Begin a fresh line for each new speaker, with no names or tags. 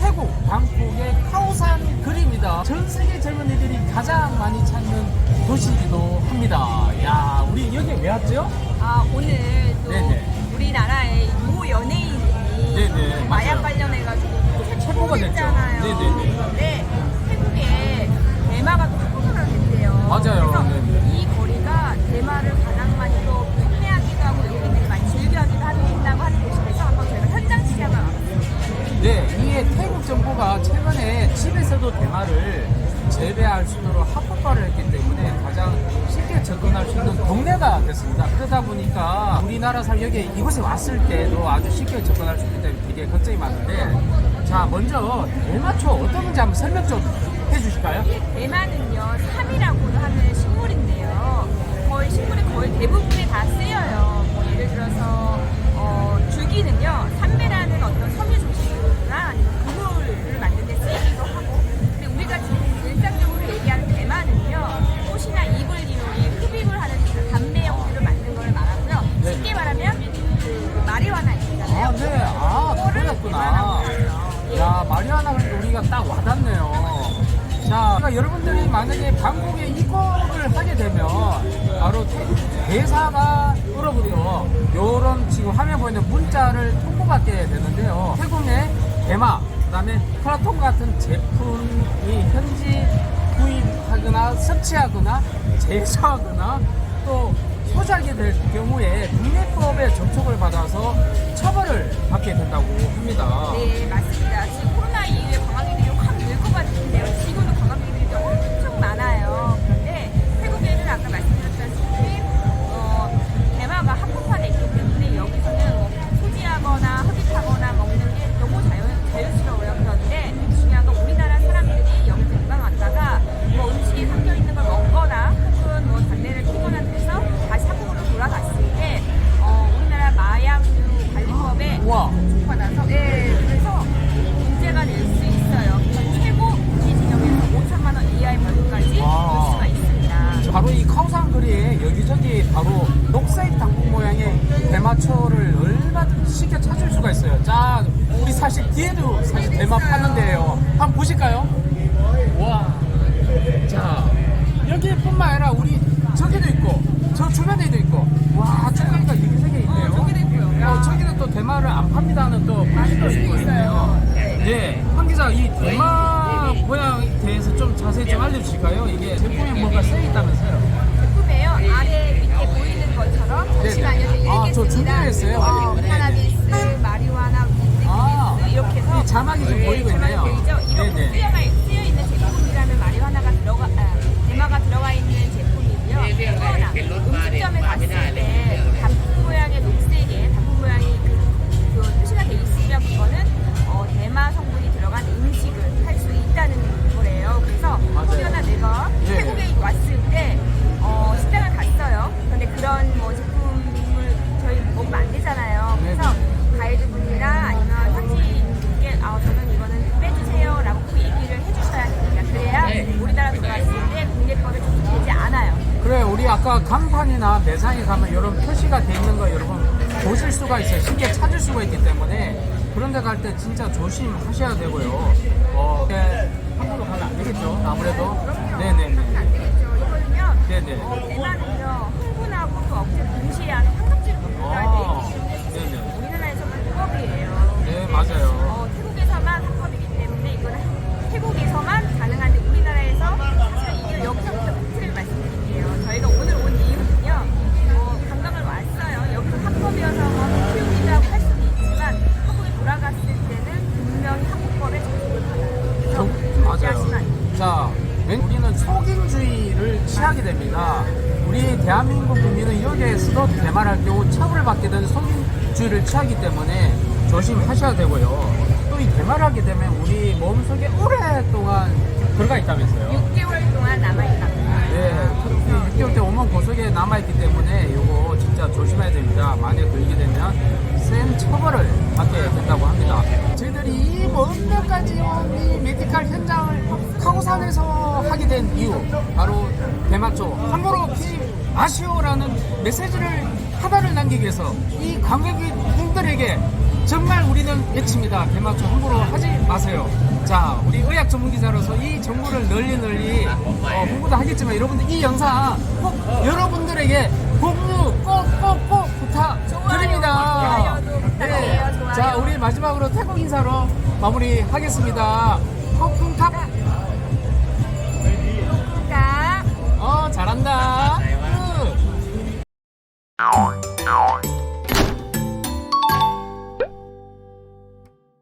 태국 방콕의 카오산
그림이다.
전 세계 젊은이들이 가장 많이 찾는 도시이기도 합니다. 야, 우리 여기 왜 왔죠? 아 오늘 또
네네. 대마를 재배할 수 있도록 합법화를 했기 때문에 가장 쉽게 접근할 수 있는 동네가 됐습니다. 그러다 보니까 우리나라 사 여기 이곳에 왔을 때도 아주 쉽게 접근할 수 있기 때문에 되게 걱정이 많은데 자 먼저 대마초 어떤 건지 한번 설명 좀 해주실까요?
대마는요, 삼이라고 하는 식물인데요. 거의 식물의 거의 대부분이 다 쓰여요.
야, 마리아나 그러니까 우리가 딱 와닿네요. 자, 그러니까 여러분들이 만약에 방콕에 입국을 하게 되면 바로 대사가 여러분이요. 요런 지금 화면 보이는 문자를 통보받게 되는데요. 태국 내 대마, 그 다음에 플라톤 같은 제품이 현지 구입하거나 섭취하거나 제조하거나 또 소지하게 될 경우에 국내법에 접촉을 받아서 처벌을 받게 된다고 합니다.
네, 맞습니다. 지금 코로나 이후에
바로 녹색 당국 모양의 대마초를 얼마든지 쉽게 찾을 수가 있어요. 자, 우리 사실 뒤에도 사실 대마 파는데요. 한번 보실까요? 와. 자, 여기뿐만 아니라 우리 저기도 있고, 저 주변에도 있고, 와, 주변이가 여기저기 있네요.
어, 저기도 있고요.
어, 저기는 또 대마를 안 팝니다는 또 표시도 있고 있네요. 네, 황 기자, 이 대마 모양에 대해서 좀 자세히 좀 알려주실까요? 이게 제품에 뭔가 쓰여 있다면서요? 네네.
잠시만요
아, 저. 준비했어요.
어,
네.
카나비스, 마리화나,
아,
이렇게 해서
이 자막이 좀 보이고 있네요.
보이죠? 이렇게
네네.
쓰여가 쓰여 있는 제품이라면 마리화나가 들어가 아, 대마가 들어가 있는 제품이고요. 그러나 음식점에 갔을 때
아까 강판이나 매장에 가면 이런 표시가 돼 있는 거 여러분 보실 수가 있어요. 쉽게 찾을 수가 있기 때문에 그런 데 갈 때 진짜 조심하셔야 되고요. 어, 네, 함부로 가면 안 되겠죠, 아무래도. 네네네.
이거는요.
네네.
어, 대만은요 흥분하고 또 억제
속인주의를 취하게 됩니다. 우리 대한민국 국민은 여기에서도 대말할 경우 처벌받게 되는 속인주의를 취하기 때문에 조심하셔야 되고요. 또 이 대말하게 되면 우리 몸속에 오랫동안 들어가 있다면서요.
6개월 동안 남아있답니다.
네, 6개월 때 오면 고속에 남아있기 때문에 이거 진짜 조심해야 됩니다. 만약에 걸리게 되면 센 처벌을 받게 된다고 합니다. 저희들이 이 먼 데까지 온 이 메디칼 현장을 카고산에서 하게 된 이유 바로 대마초 함부로 피지 마시오라는 메시지를 하나를 남기기 위해서 이 관객분들에게 정말 우리는 외칩니다. 대마초 함부로 하지 마세요. 자, 우리 의학 전문 기자로서 이 정보를 널리 널리 어, 홍보도 하겠지만 여러분들 이 영상 꼭 여러분들에게 공유 꼭꼭꼭 부탁드립니다. 네. 자, 우리 마지막으로 태국 인사로 마무리하겠습니다. 폭풍탑